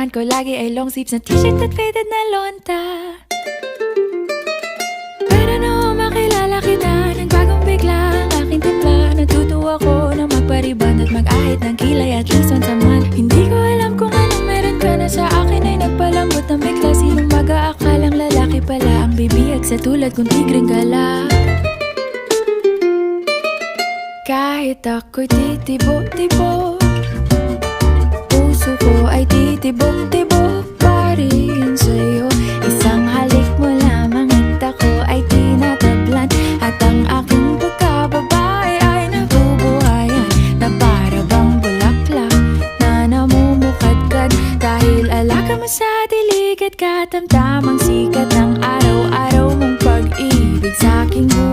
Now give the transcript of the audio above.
Ang ko lagi ay long sleeves na t-shirt at faded na lonta. Pero noong makilala kita Nagbagong bigla ang aking timpla Natutuwa ko na magpariban at mag-ahit ng kilay at least once a month Hindi ko alam kung anong meron ka na sa akin ay nagpalambot ng bigla. Sinong mag-aakalang lalaki pala ang bibiyag sa tulad kong tigreng gala? Kahit ako'y titibo-tibo mo sa dilig at katamtamang sikat ng araw-araw mong pag-ibig. Sa aking buhay